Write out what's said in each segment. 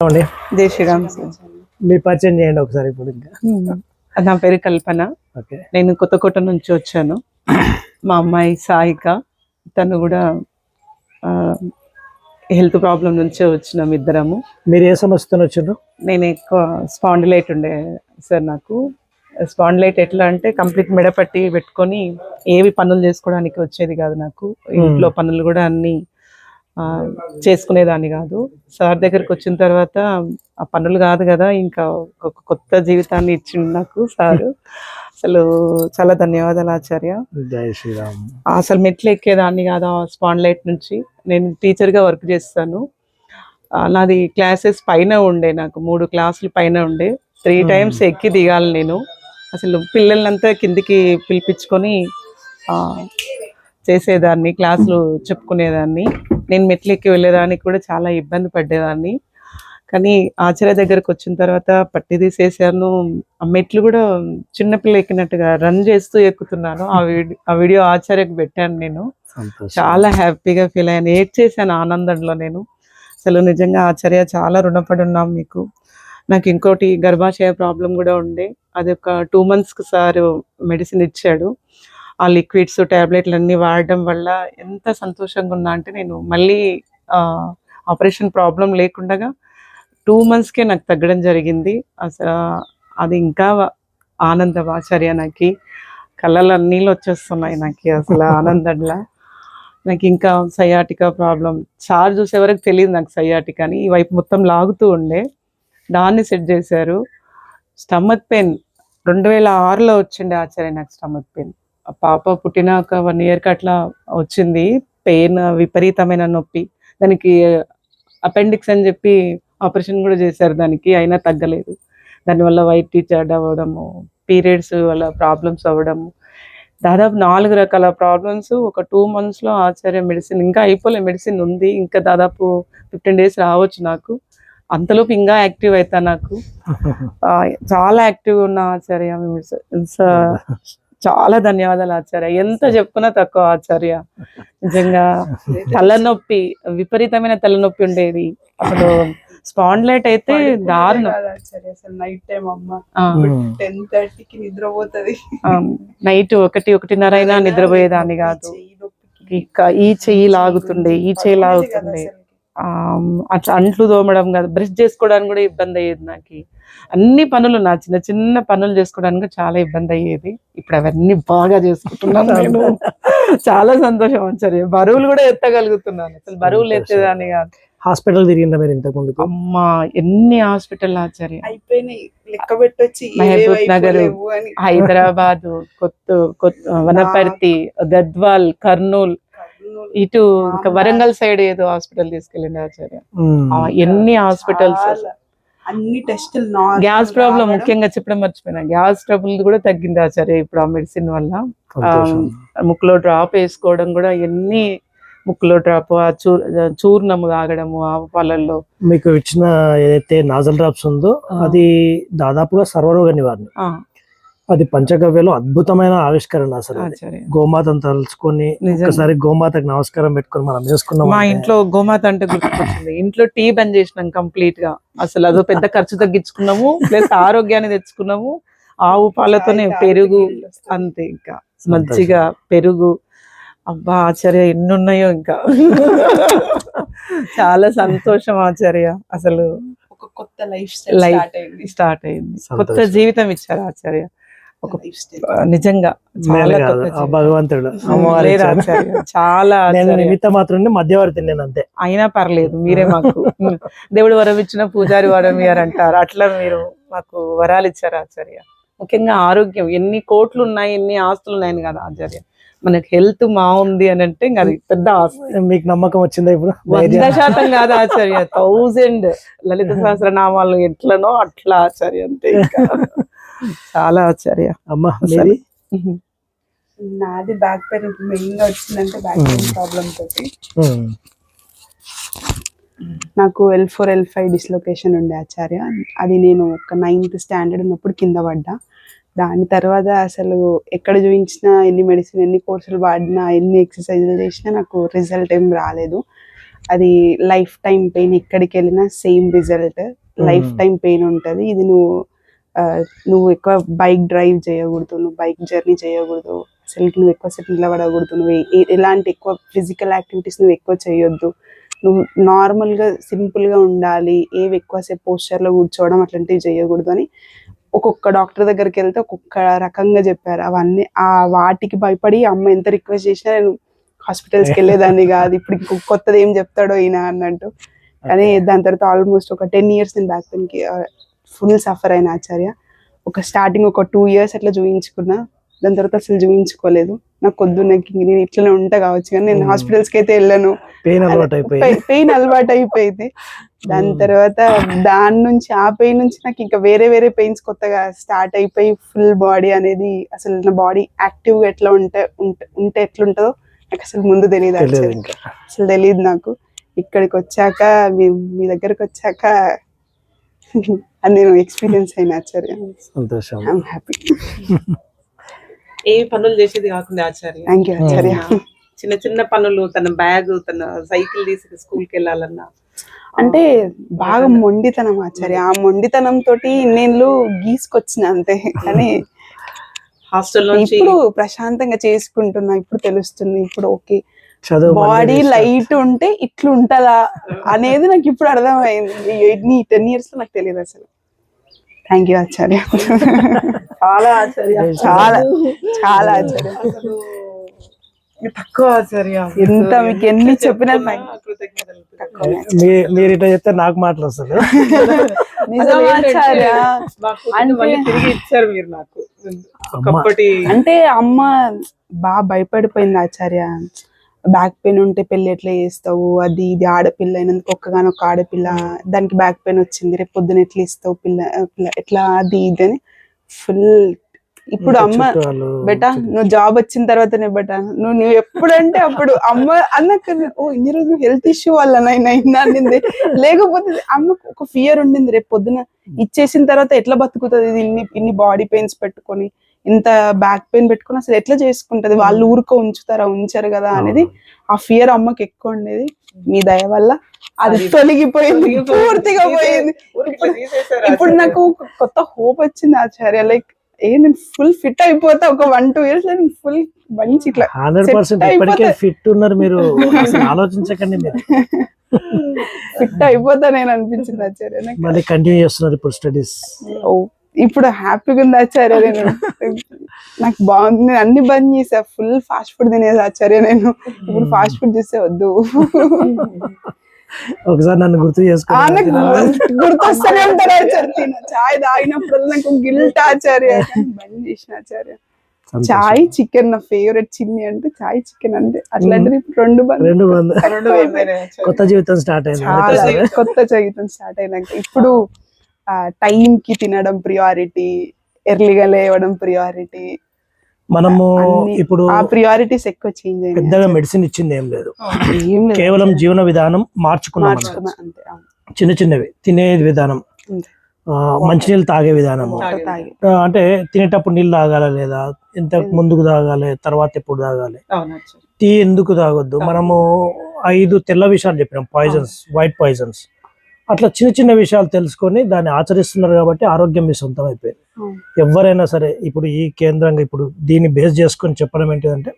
అండి జై శ్రీరామ్ సార్. మీ పరిచయం చేయండి ఒకసారి ఇప్పుడు ఇంకా. నా పేరు కల్పన. ఓకే. నేను కొత్తకోట నుంచి వచ్చాను. మా అమ్మాయి సాయిక. తను కూడా హెల్త్ ప్రాబ్లం నుంచే వచ్చినాం ఇద్దరము. మీరు ఏ సమస్యతో వచ్చారు నేను ఎక్కువ స్పాండిలైట్ ఉండే సార్ నాకు. స్పాండిలైట్ ఎట్లా అంటే కంప్లీట్ మెడపట్టి పెట్టుకొని ఏవి పనులు చేసుకోవడానికి వచ్చేది కాదు నాకు. ఇంట్లో పనులు కూడా అన్ని చేసుకునేదాన్ని కాదు. సార్ దగ్గరికి వచ్చిన తర్వాత ఆ పనులు కాదు కదా ఇంకా ఒక కొత్త జీవితాన్ని ఇచ్చిండు నాకు సారు. అసలు చాలా ధన్యవాదాలు ఆచార్య. అసలు మెట్లు ఎక్కేదాన్ని కాదు ఆ స్పాండ్లైట్ నుంచి. నేను టీచర్గా వర్క్ చేస్తాను. నాది క్లాసెస్ పైన ఉండే నాకు మూడు క్లాసులు పైన ఉండే. త్రీ టైమ్స్ ఎక్కి దిగాలి నేను. అసలు పిల్లలంతా కిందికి పిలిపించుకొని చేసేదాన్ని క్లాసులు చెప్పుకునేదాన్ని. నేను మెట్లు ఎక్కి వెళ్ళేదానికి కూడా చాలా ఇబ్బంది పడేదాన్ని కానీ ఆచార్య దగ్గరకు వచ్చిన తర్వాత పట్టి తీసేసాను ఆ మెట్లు కూడా చిన్నపిల్ల ఎక్కినట్టుగా రన్ చేస్తూ ఎక్కుతున్నాను. ఆ వీడియో ఆ వీడియో ఆచార్యకు పెట్టాను నేను. చాలా హ్యాపీగా ఫీల్ అయ్యాను. ఏడ్ చేశాను ఆనందంలో నేను. అసలు నిజంగా ఆచార్య చాలా రుణపడి ఉన్నాం మీకు. నాకు ఇంకోటి గర్భాశయ ప్రాబ్లం కూడా ఉండే. అది ఒక టూ మంత్స్కి సార్ మెడిసిన్ ఇచ్చాడు. ఆ లిక్విడ్స్ ట్యాబ్లెట్లు అన్నీ వాడడం వల్ల ఎంత సంతోషంగా ఉన్నా అంటే నేను మళ్ళీ ఆపరేషన్ ప్రాబ్లం లేకుండా టూ మంత్స్కే నాకు తగ్గడం జరిగింది. అసలు అది ఇంకా ఆనందం ఆచార్య నాకు కళ్ళలో నీళ్ళు వచ్చేస్తున్నాయి నాకు అసలు ఆనందంలా. నాకు ఇంకా సయాటికా ప్రాబ్లం. సార్ చూసే వరకు తెలియదు నాకు సయాటికా అని. ఈ వైపు మొత్తం లాగుతూ ఉండే. దాన్ని సెట్ చేశారు. స్టమక్ పెయిన్ రెండు వేల ఆరులో వచ్చిండే ఆచార్య నాకు స్టమక్ పెయిన్. పాప పుట్టినాక వన్ ఇయర్కి అట్లా వచ్చింది. పెయిన్ విపరీతమైన నొప్పి. దానికి అపెండిక్స్ అని చెప్పి ఆపరేషన్ కూడా చేశారు దానికి అయినా తగ్గలేదు. దానివల్ల వైట్ టీచర్డ్ అవ్వడము పీరియడ్స్ వల్ల ప్రాబ్లమ్స్ అవ్వడము దాదాపు నాలుగు రకాల ప్రాబ్లమ్స్ ఒక టూ మంత్స్లో ఆచార్య మెడిసిన్ ఇంకా అయిపోలే మెడిసిన్ ఉంది. ఇంకా దాదాపు ఫిఫ్టీన్ డేస్ రావచ్చు నాకు. అంతలోపు ఇంకా యాక్టివ్ అవుతా నాకు. చాలా యాక్టివ్ ఉన్న ఆచార్య చాలా ధన్యవాదాలు ఆచార్య. ఎంత చెప్పుకున్నా తక్కువ ఆచార్య. నిజంగా తలనొప్పి విపరీతమైన తలనొప్పి ఉండేది. అసలు స్పాండ్లైట్ అయితే దారుణం. అసలు నైట్ టైం అమ్మ. టెన్ థర్టీకి నిద్రపోతుంది. నైట్ ఒకటి ఒకటిన్నర అయినా నిద్రపోయేదాన్ని కాదు. ఈ చెయ్యి లాగుతుండే ఈ చెయ్యి లాగుతుండే. అట్లా అంట్లు తోమడం కాదు బ్రష్ చేసుకోవడానికి కూడా ఇబ్బంది అయ్యేది నాకు. అన్ని పనులు నా చిన్న చిన్న పనులు చేసుకోవడానికి కూడా చాలా ఇబ్బంది అయ్యేది. ఇప్పుడు అవన్నీ బాగా చేసుకుంటున్నాను నేను చాలా సంతోషం ఆచార్య బరువులు కూడా ఎత్తగలుగుతున్నాను. అసలు బరువులు ఎత్తేదాన్ని కాదు. హాస్పిటల్ తిరిగిందా మీరు ఇంతకు ముందుకు? అమ్మా ఎన్ని హాస్పిటల్ ఆచార్య. మహబూబ్ ఏవేవి నగర్. హైదరాబాద్ కొత్త కొత్త వనపర్తి గద్వాల్ కర్నూలు, ఇటు ఇంకా వరంగల్ సైడ్ ఏదో హాస్పిటల్ తీసుకెళ్ళింది ఆచార్య. ఎన్ని హాస్పిటల్స్. అన్ని టెస్టులు గ్యాస్ ప్రాబ్లం. ముఖ్యంగా చెప్పడం మర్చిపోయినా. గ్యాస్ ట్రబుల్ కూడా తగ్గింది ఆచార్య ఇప్పుడు ఆ మెడిసిన్ వల్ల. ముక్కులో డ్రాప్ వేసుకోవడం కూడా ఎన్ని ముక్కులో డ్రాప్ ఆ చూ చూర్ణము తాగడము ఆ పాలల్లో. మీకు ఇచ్చిన ఏదైతే నాజల్ డ్రాప్స్ ఉందో. అది దాదాపుగా సర్వరోగ నివారణ. ఆ, అది పంచగవ్యలో అద్భుతమైన ఆవిష్కరణ అసలు గోమాతను తలుచుకొని నిజం. ఒకసారి గోమాతకు నమస్కారం పెట్టుకొని మనం చేసుకున్నాం మా ఇంట్లో గోమాత అంటే గుర్తుకొచ్చింది. ఇంట్లో టీ బంద్ చేసినాం కంప్లీట్గా. అసలు అదో పెద్ద ఖర్చు తగ్గించుకున్నాము ప్లస్ ఆరోగ్యాన్ని తెచ్చుకున్నాము. ఆవు పాలతోనే పెరుగు. అంతే ఇంకా. మజ్జిగ పెరుగు. అబ్బా ఆచార్య ఎన్ని ఉన్నాయో ఇంకా. చాలా సంతోషం ఆచార్య అసలు ఒక కొత్త లైఫ్ స్టైల్. స్టార్ట్ అయింది. స్టార్ట్ అయింది. కొత్త. జీవితం ఇచ్చారు ఆచార్య ఒక నిజంగా. భగవంతుడు. చాలా. నిమిత్త మాత్రం మధ్యవర్తి నేను అంతే. అయినా పర్లేదు మీరే మాకు దేవుడు వరం ఇచ్చిన పూజారి వరం అంటారు. అట్లా మీరు మాకు వరాలు ఇచ్చారు ఆచార్య. ముఖ్యంగా ఆరోగ్యం ఎన్ని కోట్లు ఉన్నాయి ఎన్ని ఆస్తులు ఉన్నాయని కదా ఆచార్య. మనకి హెల్త్ మా ఉంది అని అంటే ఇంకా అది పెద్ద ఆస్తి. మీకు నమ్మకం వచ్చిందా ఇప్పుడు? వంద? శాతం కాదు ఆచార్య థౌజండ్. లలిత సహస్రనామాలు ఎట్లనో అట్లా ఆచార్య అంతే ఇంకా. చాలా ఆచార్య అమ్మా. మీది నాది బ్యాక్ పెయిన్ మెయిన్గా వచ్చిందంటే బ్యాక్ పెయిన్ ప్రాబ్లమ్ తోటి. నాకు L four L five dislocation ఉండే ఆచార్య. అది నేను ఒక నైన్త్ స్టాండర్డ్ ఉన్నప్పుడు కింద పడ్డా. దాని తర్వాత అసలు ఎక్కడ చూపించినా ఎన్ని మెడిసిన్ ఎన్ని కోర్సులు వాడినా ఎన్ని ఎక్సర్సైజులు చేసినా నాకు రిజల్ట్ ఏం రాలేదు. అది లైఫ్ టైం పెయిన్ ఎక్కడికి వెళ్ళినా same result. Life. Time pain ఉంటది. ఇది నువ్వు నువ్వు ఎక్కువ బైక్ డ్రైవ్ చేయకూడదు నువ్వు బైక్ జర్నీ చేయకూడదు అసలు నువ్వు ఎక్కువ సేపు నిలబడకూడదు నువ్వు ఎలాంటి ఎక్కువ ఫిజికల్ యాక్టివిటీస్ నువ్వు ఎక్కువ చేయొద్దు. నువ్వు నార్మల్గా సింపుల్గా ఉండాలి ఏవి ఎక్కువసేపు పోస్చర్లో కూర్చోవడం అట్లాంటివి చేయకూడదు అని ఒక్కొక్క డాక్టర్ దగ్గరికి వెళ్తే ఒక్కొక్క రకంగా చెప్పారు. అవన్నీ ఆ వాటికి భయపడి అమ్మ ఎంత రిక్వెస్ట్ చేసినా నేను హాస్పిటల్స్కి వెళ్ళేదాన్ని కాదు. ఇప్పుడు కొత్తది ఏం చెప్తాడో ఈయన అన్నట్టు. కానీ దాని తర్వాత ఆల్మోస్ట్ ఒక టెన్ ఇయర్స్ నేను బ్యాక్ పెయిన్కి ఫుల్ సఫర్ అయిన ఆచార్య. ఒక స్టార్టింగ్ ఒక టూ ఇయర్స్ అట్లా చూయించుకున్నా దాని తర్వాత అసలు చూయించుకోలేదు. నాకు కొద్దు నాకు నేను ఇట్లనే ఉంటా కావచ్చు కానీ నేను. హాస్పిటల్స్కి అయితే వెళ్ళను. పెయిన్ అలవాటు అయిపోయింది. పెయిన్ అలవాటు అయిపోయింది. దాని. తర్వాత దాని నుంచి ఆ పెయిన్ నుంచి నాకు ఇంకా వేరే వేరే పెయిన్స్ కొత్తగా స్టార్ట్ అయిపోయి ఫుల్ బాడీ అనేది అసలు నా బాడీ యాక్టివ్గా ఎట్లా ఉంటే ఉంటే ఉంటే ఎట్లుంటుందో నాకు అసలు ముందు తెలియదు అసలు తెలియదు నాకు. ఇక్కడికి వచ్చాక మీ మీ దగ్గరకు వచ్చాక అది నేను ఎక్స్పీరియన్స్ అయిన ఆచార్య. సంతోషం. ఐఎమ్ హ్యాపీ ఏ పనులు చేసేది కాకుండా ఆచార్య. థ్యాంక్ యూ ఆచార్య. చిన్న చిన్న పనులు తన బ్యాగ్ తన సైకిల్ తీసి స్కూల్కి వెళ్ళాలన్నా. అంటే బాగా మొండితనం ఆచార్య. ఆ మొండితనం తోటి నేను గీసుకొచ్చిన అంతే. కానీ హాస్టల్ నుంచి ఇప్పుడు ప్రశాంతంగా చేసుకుంటున్నా ఇప్పుడు తెలుస్తుంది ఇప్పుడు ఓకే. చదువు బాడీ లైట్ ఉంటే ఇట్లా ఉంటదా అనేది నాకు ఇప్పుడు అర్థమైంది. ఎయిట్ టెన్ ఇయర్స్లో నాకు తెలియదు అసలు. Thank you Acharya. చాలా ఆచార్య. చాలా చాలా ఆచార్య. తక్కువ ఆచార్య. ఎంత మీకు ఎన్ని చెప్పినా మీరు ఇట్లా చెప్తే నాకు మాటలు వస్తుంది తిరిగి ఇచ్చారు మీరు నాకు. అంటే అమ్మ బాగా భయపడిపోయింది ఆచార్య. బ్యాక్ పెయిన్ ఉంటే పెళ్ళి ఎట్లా చేస్తావు? అది ఇది ఆడపిల్ల అయినందుకు ఒక్కగానొక్క ఆడపిల్ల దానికి బ్యాక్ పెయిన్ వచ్చింది రేపు పొద్దున ఎట్లా ఇస్తావు పిల్ల పిల్ల ఎట్లా అది ఇది అని ఫుల్ ఇప్పుడు అమ్మ బేటా నువ్వు జాబ్ వచ్చిన తర్వాతనే బేటా నువ్వు నువ్వు ఎప్పుడంటే అప్పుడు అమ్మ అన్నక్క ఓ ఇన్ని రోజులు హెల్త్ ఇష్యూ వల్ల నైనా అనింది. లేకపోతే అమ్మకు ఒక ఫియర్ ఉండింది రేపు పొద్దున ఇచ్చేసిన తర్వాత ఎట్లా బతుకుతుంది ఇది ఇన్ని ఇన్ని బాడీ పెయిన్స్ పెట్టుకొని. ఇంత బ్యాక్ పెయిన్ పెట్టుకొని అసలు ఎట్లా చేసుకుంటది? వాళ్ళు ఊరుకో ఉంచుతారా? ఉంచారు కదా అనేది ఆ ఫియర్ అమ్మకి ఎక్కువ ఉండేది. మీ దయ వల్ల అది తొలగిపోయింది. పూర్తిగా పోయింది. ఇప్పుడు. నాకు కొత్త హోప్ వచ్చింది ఆచార్య. లైక్ ఏ నేను ఫుల్ ఫిట్ అయిపోతా. ఒక వన్ టూ ఇయర్స్ నేను ఫుల్ మంచి ఇట్లా హండ్రెడ్ పర్సెంట్ Set ఇప్పటికే అయిపోతే- ఫిట్ ఉన్నారు మీరు. ఆలోచించకండి మీరు. ఫిట్ అయిపోతా నేను అనిపించింది ఆచార్య మళ్ళీ కంటిన్యూ చేస్తున్నారు ఇప్పుడు స్టడీస్ ఓ, ఇప్పుడు హ్యాపీగా ఉంది ఆచార్య నేను? నాకు బాగుంది. నేను అన్ని బంద్ చేసా. ఫుల్ ఫాస్ట్ ఫుడ్ తినేది ఆచార్య నేను. ఇప్పుడు ఫాస్ట్ ఫుడ్ చూస్తే వద్దు. ఒకసారి నన్ను గుర్తు గుర్తొస్తూనే ఉంటారు ఆచార్య. చాయ్ తాగినప్పుడు నాకు గిల్ట్ ఆచార్య. బంద్ చేసిన ఆచార్య. చాయ్ చికెన్ నా ఫేవరెట్ చిన్ని అంటే చాయ్ చికెన్ అంటే అట్లాంటిది ఇప్పుడు రెండు రెండు. కొత్త జీవితం స్టార్ట్ అయింది. కొత్త జీవితం స్టార్ట్ అయినాక. ఇప్పుడు టైం కి తినడం ప్రియారిటీ ఎర్లీగా లేవడం ప్రియారిటీ. మనము ఇప్పుడు ఆ ప్రియారిటీస్ ఎక్కువ చేంజ్ పెద్దగా మెడిసిన్ ఇచ్చింది ఏం లేదు. కేవలం జీవన విధానం మార్చుకున్నాం. చిన్న చిన్నవి తినే విధానం మంచినీళ్ళు తాగే విధానము. అంటే తినేటప్పుడు నీళ్ళు తాగాల లేదా? ఎంత ముందుకు తాగాలి తర్వాత ఎప్పుడు తాగాలి. టీ ఎందుకు తాగొద్దు? మనము ఐదు తెల్ల విషయాలు చెప్పినాం పాయిజన్స్ వైట్ పాయిజన్స్ అట్లా చిన్న చిన్న విషయాలు తెలుసుకొని దాన్ని ఆచరిస్తున్నారు కాబట్టి ఆరోగ్యం మీ సొంతం అయిపోయింది. ఎవరైనా సరే ఇప్పుడు ఈ కేంద్రంగా ఇప్పుడు దీన్ని బేస్ చేసుకొని చెప్పడం ఏంటిదంటే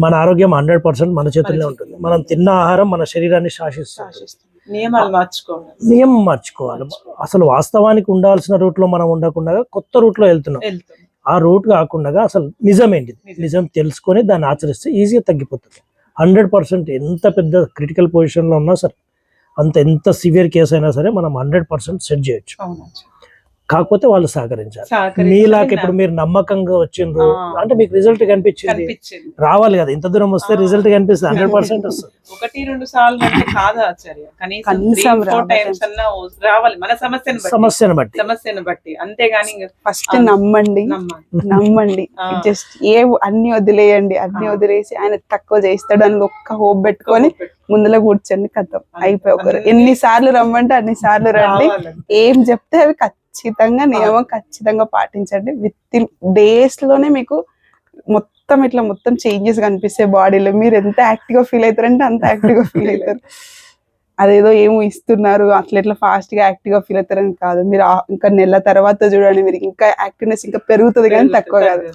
మన ఆరోగ్యం హండ్రెడ్ పర్సెంట్ మన చేతుల్లో ఉంటుంది. మనం తిన్న ఆహారం మన శరీరాన్ని శాసిస్తుంది. నియమాలు మార్చుకోవాలి. నియమం మార్చుకోవాలి. అసలు వాస్తవానికి ఉండాల్సిన రూట్లో మనం ఉండకుండా కొత్త రూట్లో వెళ్తున్నాం. వెళ్తాం ఆ రూట్ కాకుండా అసలు నిజం ఏంటిది నిజం. నిజం తెలుసుకొని దాన్ని ఆచరిస్తే ఈజీగా తగ్గిపోతుంది. హండ్రెడ్ పర్సెంట్ ఎంత పెద్ద క్రిటికల్ పొజిషన్లో ఉన్నా సరే అంత ఎంత సివియర్ కేసు అయినా సరే మనం హండ్రెడ్ పర్సెంట్ సెట్ చేయొచ్చు. కాకపోతే వాళ్ళు సహకరించాలి. సహకరించి మీలాగా ఇప్పుడు మీరు నమ్మకంగా వచ్చిండ్రు. అంటే మీకు రిజల్ట్ కనిపించింది. రావాలి కదా ఇంత దూరం వస్తే. రిజల్ట్ కనిపిస్తుంది హండ్రెడ్ పర్సెంట్ వస్తుంది. ఒకటి రెండు సార్లు అంటే కాదు ఆచార్య. కనీసం రావాలి. టైమ్స్ అన్నా రావాలి మన సమస్యను బట్టి. సమస్యను బట్టి. సమస్యను బట్టి. అంతేగాని ఫస్ట్. నమ్మండి. నమ్మండి. జస్ట్ ఏ అన్ని వదిలేయండి అన్ని. వదిలేసి ఆయన తక్కువ చేస్తాడు అని ఒక్క హోప్ పెట్టుకొని ముందులో కూర్చొని కథం అయిపోయి ఒకరు. ఎన్ని సార్లు రమ్మంటే అన్ని సార్లు రండి. ఏం చెప్తే అవి ఖచ్చితంగా నియమం ఖచ్చితంగా పాటించండి. విత్ ఇన్ డేస్లోనే మీకు మొత్తం ఇట్లా మొత్తం చేంజెస్ కనిపిస్తాయి బాడీలో. మీరు ఎంత యాక్టివ్గా ఫీల్ అవుతారంటే అంత యాక్టివ్గా ఫీల్ అవుతారు. అదేదో ఏమో ఇస్తున్నారు అట్లా ఎట్లా ఫాస్ట్గా యాక్టివ్గా ఫీల్ అవుతారని కాదు. మీరు ఇంకా నెల తర్వాత చూడండి మీరు ఇంకా యాక్టివ్నెస్ ఇంకా పెరుగుతుంది కానీ తక్కువ కాదు.